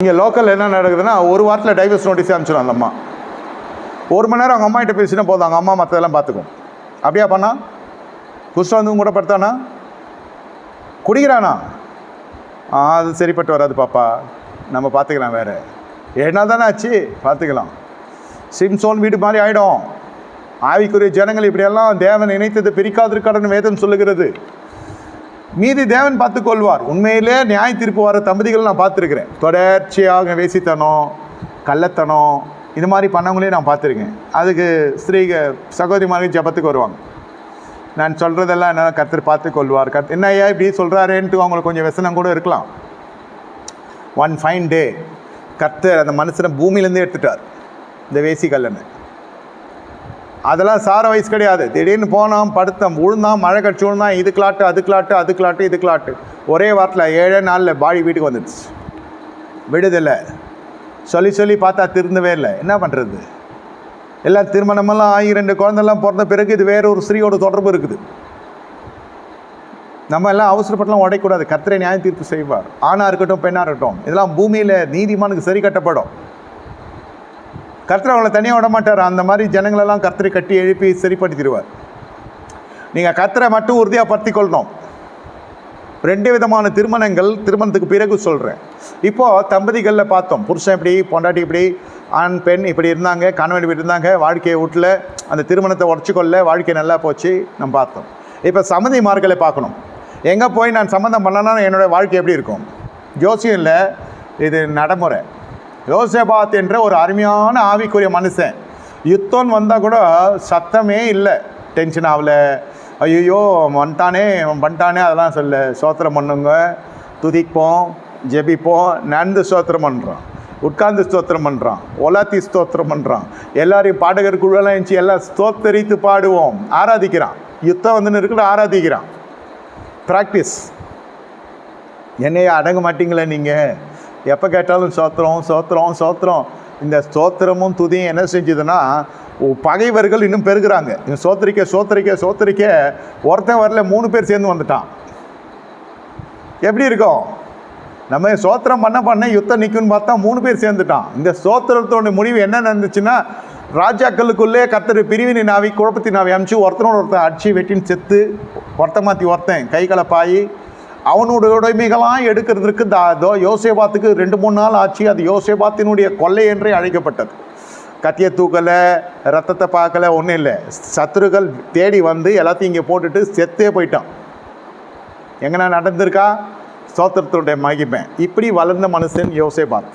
இங்கே லோக்கல் என்ன நடக்குதுன்னா ஒரு வாரத்தில் டைவர்ஸ் நோட்டீஸ் அனுப்பிச்சிடும் அந்த அம்மா. ஒரு மணி நேரம் அவங்க அம்மா கிட்ட பேசினா போதும் அவங்க அம்மா மற்றதெல்லாம் பார்த்துக்கும் அப்படியா பண்ணா? குஷ்டம் கூட படுத்தானா? குடிக்கிறானா? ஆ அது சரிப்பட்டு வராது பாப்பா. நம்ம பார்த்துக்கலாம் வேறு. என்ன தானே ஆச்சு? பார்த்துக்கலாம் சிம்சோன் வீடு மாதிரி ஆகிடும் ஆவிக்குரிய ஜனங்கள் இப்படியெல்லாம் தேவன் இணைத்தது பிரிக்காதிருக்கடன் வேதம் சொல்லுகிறது. மீதி தேவன் பார்த்து கொள்வார் உண்மையிலே நியாய தீர்ப்பு வர தம்பதிகள் நான் பார்த்துருக்கிறேன். தொடர்ச்சியாக வேசித்தனம் கள்ளத்தனம் இது மாதிரி பண்ணவங்களே நான் பார்த்துருக்கேன். அதுக்கு ஸ்திரீக சகோதரிமார்கள் ஜபத்துக்கு வருவாங்க. நான் சொல்கிறதெல்லாம் என்ன கர்த்தர் பார்த்து கொள்வார் கத் என்ன ஐயா இப்படி சொல்கிறாரேன்ட்டு அவங்களுக்கு கொஞ்சம் व्यசனம் கூட இருக்கலாம். ஒன் ஃபைன் டே கர்த்தர் அந்த மனுஷனை பூமியிலேருந்து எடுத்துட்டார். இந்த வேசி கல்லனை அதெல்லாம் சார வயசு கிடையாது. திடீர்னு போனோம் படுத்தோம் விழுந்தான் மழை கட்சி விழுந்தான் இது கிளாட்டு அது கிளாட்டு அது கிளாட்டு இது கிளாட்டு. ஒரே வாரத்தில் ஏழே நாளில் பாடி வீட்டுக்கு வந்துடுச்சு. விடுதலை. சொல்லி சொல்லி பார்த்தா திருந்தவே இல்லை. என்ன பண்ணுறது எல்லாம் திருமணமெல்லாம் ஆகி ரெண்டு குழந்தெல்லாம் பிறந்த பிறகு இது வேற ஒரு ஸ்ரீயோட தொடர்பு இருக்குது. நம்ம எல்லாம் அவசரப்பட்டலாம் உடைக்கூடாது கத்திரை நியாய தீர்ப்பு செய்வார். ஆணாக இருக்கட்டும் பெண்ணாக இருக்கட்டும். இதெல்லாம் பூமியில் நீதிமானுக்கு சரி கட்டப்படும். கர்த்தர் அவங்கள தனியாக விட மாட்டார். அந்த மாதிரி ஜனங்களெல்லாம் கர்த்தரை கட்டி எழுப்பி சரிப்படுத்திடுவார். நீங்கள் கர்த்தரை மட்டும் உறுதியாக படுத்திக் கொள்ளணும் ரெண்டு விதமான திருமணங்கள் திருமணத்துக்கு பிறகு சொல்கிறேன் இப்போது தம்பதிகளில் பார்த்தோம். புருஷன் இப்படி பொண்டாட்டி இப்படி ஆண் பெண் இப்படி இருந்தாங்க கணவன் இப்படி இருந்தாங்க வாழ்க்கையை வீட்டில் அந்த திருமணத்தை உடச்சிக்கொள்ள வாழ்க்கை நல்லா போச்சு நம்ம பார்த்தோம். இப்போ சம்மதிமார்களை பார்க்கணும். எங்கே போய் நான் சம்மந்தம் பண்ணனா என்னோடய வாழ்க்கை எப்படி இருக்கும்? ஜோசியம் இல்லை இது நடைமுறை. யோசபாத் என்ற ஒரு அருமையான ஆவிக்குரிய மனுஷன். யுத்தம் வந்தால் கூட சத்தமே இல்லை. டென்ஷன் ஆகல. ஐயோ வந்துட்டானே அவன் பண்ணிட்டானே அதெல்லாம் சொல்ல சோத்திரம் பண்ணுங்க. துதிப்போம் ஜெபிப்போம். நடந்து ஸ்தோத்திரம் பண்ணுறான் உட்கார்ந்து ஸ்தோத்திரம் பண்ணுறான் ஒலாத்தி ஸ்தோத்திரம் பண்ணுறான் எல்லாரையும் பாடகர் குழுவெல்லாம் இருந்துச்சு எல்லாம் ஸ்தோத்தரித்து பாடுவோம். ஆராதிக்கிறான். யுத்தம் வந்து இருக்கிற ஆராதிக்கிறான். ப்ராக்டிஸ் என்னைய அடங்க மாட்டீங்களே நீங்கள் எப்போ கேட்டாலும் சோத்திரம் சோத்திரம் சோத்திரம். இந்த ஸ்தோத்திரமும் துதியும் என்ன செஞ்சதுன்னா பகைவர்கள் இன்னும் பெருகிறாங்க. இந்த சோத்திரிக்க சோத்திரிக்க சோத்திரிக்க ஒருத்தன் வரல மூணு பேர் சேர்ந்து வந்துட்டான். எப்படி இருக்கும்? நம்ம சோத்திரம் பண்ண பண்ண யுத்தம் நிற்கும்னு பார்த்தா மூணு பேர் சேர்ந்துட்டான். இந்த சோத்திரத்தோட முடிவு என்ன நடந்துச்சுன்னா ராஜாக்களுக்குள்ளே கத்தர் பிரிவினை நாவி குழப்பத்தின் நாவி அமிச்சு ஒருத்தனோட ஒருத்தன் அடிச்சு வெட்டின்னு செத்து ஒருத்த மாற்றி ஒருத்தன் கை கலப்பாயி அவனோட உடைமைகளாக எடுக்கிறதுக்கு தா தோ யோசேபாத்துக்கு ரெண்டு மூணு நாள் ஆச்சு. அது யோசேபாத்தினுடைய கொள்ளை என்றே அழைக்கப்பட்டது. கத்தியை தூக்கலை ரத்தத்தை பார்க்கல ஒன்றும் இல்லை. சத்துருக்கள் தேடி வந்து எல்லாத்தையும் இங்கே போட்டுட்டு செத்தே போயிட்டான். எங்கன்னா நடந்திருக்கா? சோத்திரத்துடைய மகிமை. இப்படி வளர்ந்த மனுஷன் யோசேபாத்.